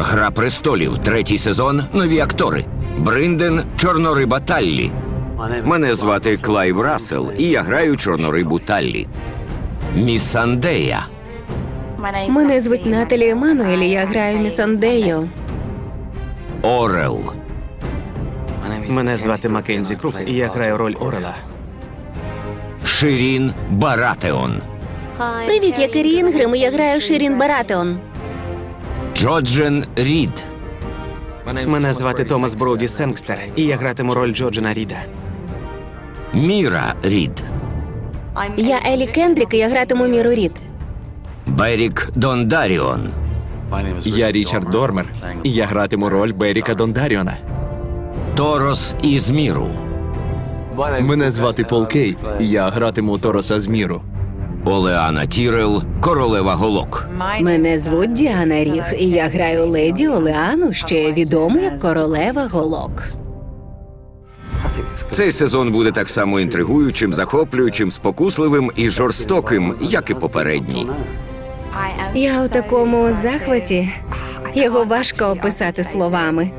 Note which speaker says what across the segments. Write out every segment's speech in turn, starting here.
Speaker 1: Гра престолів, третій сезон, нові актори. Бринден, Чорнориба Таллі. Мене звати Клайв Рассел, і я граю чорнорибу Таллі. Місандея.
Speaker 2: Мене звуть Наталі Еммануель, і я граю Місандею.
Speaker 1: Орел.
Speaker 3: Мене звати Маккензі Крук, і я граю роль Орела.
Speaker 1: Ширін Баратеон.
Speaker 2: Привіт, я Кері Інгрем, і я граю Ширін Баратеон.
Speaker 1: Джоджен Рід.
Speaker 3: Мене звати Томас Броуді Сенкстер, і я гратиму роль Джорджена Ріда.
Speaker 1: Міра Рід.
Speaker 2: Я Елі Кендрік, і я гратиму Міру Рід.
Speaker 1: Берік Дондаріон.
Speaker 4: Я Річард Дормер, і я гратиму роль Беріка Дондаріона.
Speaker 1: Торос із Міру.
Speaker 4: Мене звати Пол Кей, і я гратиму Тороса з міру.
Speaker 1: Олеана Тірел, королева голок.
Speaker 2: Мене звуть Діана Ріг, і я граю леді Олеану, ще відому як королева голок.
Speaker 1: Цей сезон буде так само інтригуючим, захоплюючим, спокусливим і жорстоким, як і попередній.
Speaker 2: Я у такому захваті. Його важко описати словами.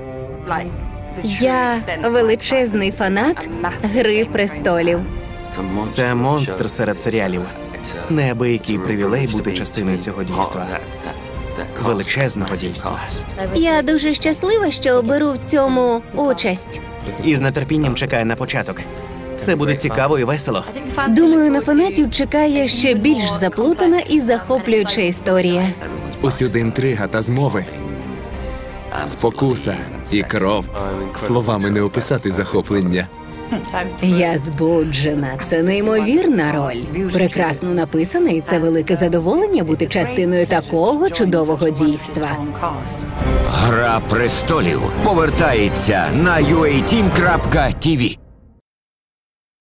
Speaker 2: Я величезний фанат Гри престолів.
Speaker 3: Це монстр серед серіалів. Неабиякий привілей бути частиною цього дійства. Величезного дійства.
Speaker 2: Я дуже щаслива, що беру в цьому участь.
Speaker 3: І з нетерпінням чекаю на початок. Це буде цікаво і весело.
Speaker 2: Думаю, на фанатів чекає ще більш заплутана і захоплююча історія.
Speaker 4: Усюди інтрига та змови. Спокуса і кров. Словами не описати захоплення.
Speaker 2: Я збуджена. Це неймовірна роль. Прекрасно написана, і це велике задоволення бути частиною такого чудового дійства.
Speaker 1: Гра престолів повертається на uateam.tv.